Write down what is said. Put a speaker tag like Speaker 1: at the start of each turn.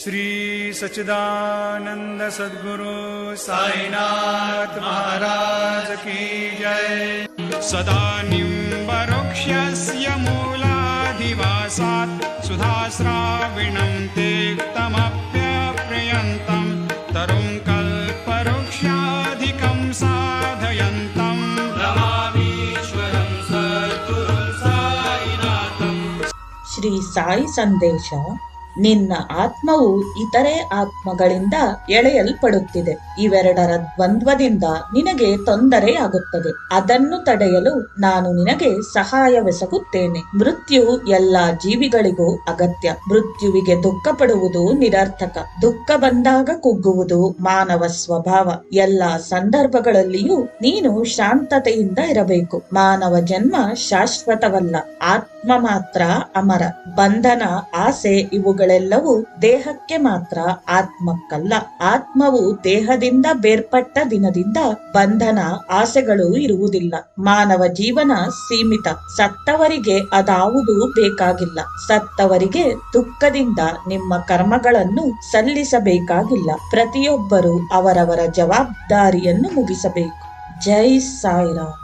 Speaker 1: श्री सचिदानंद सदगुरु साईनाथ महाराज की जय। सदा निम्बरुक्ष्यस्य मूलाधिवासात् सुधास्राविणं तेक्तमप्यप्रयन्तं तरुं कल्पवृक्षाधिकं साधयन्तं।
Speaker 2: श्री साई संदेश ನಿನ್ನ ಆತ್ಮವು ಇತರೆ ಆತ್ಮಗಳಿಂದ ಎಳೆಯಲ್ಪಡುತ್ತಿದೆ. ಇವೆರಡರ ದ್ವಂದ್ವದಿಂದ ನಿನಗೆ ತೊಂದರೆಯಾಗುತ್ತದೆ. ಅದನ್ನು ತಡೆಯಲು ನಾನು ನಿನಗೆ ಸಹಾಯವೆಸಗುತ್ತೇನೆ. ಮೃತ್ಯು ಎಲ್ಲಾ ಜೀವಿಗಳಿಗೂ ಅಗತ್ಯ. ಮೃತ್ಯುವಿಗೆ ದುಃಖ ಪಡುವುದು ನಿರರ್ಥಕ. ದುಃಖ ಬಂದಾಗ ಕುಗ್ಗುವುದು ಮಾನವ ಸ್ವಭಾವ. ಎಲ್ಲಾ ಸಂದರ್ಭಗಳಲ್ಲಿಯೂ ನೀನು ಶಾಂತತೆಯಿಂದ ಇರಬೇಕು. ಮಾನವ ಜನ್ಮ ಶಾಶ್ವತವಲ್ಲ. ಆತ್ಮ ಮಾತ್ರ ಅಮರ. ಬಂಧನ, ಆಸೆ ಇವುಗಳೆಲ್ಲವೂ ದೇಹಕ್ಕೆ ಮಾತ್ರ ಆತ್ಮಕ್ಕಲ್ಲ. ಆತ್ಮವು ದೇಹದಿಂದ ಬೇರ್ಪಟ್ಟ ದಿನದಿಂದ ಬಂಧನ ಆಸೆಗಳು ಇರುವುದಿಲ್ಲ. ಮಾನವ ಜೀವನ ಸೀಮಿತ. ಸತ್ತವರಿಗೆ ಅದಾವುದೂ ಬೇಕಾಗಿಲ್ಲ. ಸತ್ತವರಿಗೆ ದುಃಖದಿಂದ ನಿಮ್ಮ ಕರ್ಮಗಳನ್ನು ಸಲ್ಲಿಸಬೇಕಾಗಿಲ್ಲ. ಪ್ರತಿಯೊಬ್ಬರು ಅವರವರ ಜವಾಬ್ದಾರಿಯನ್ನು ಮುಗಿಸಬೇಕು. ಜೈ ಸಾಯಿರಾಮ್.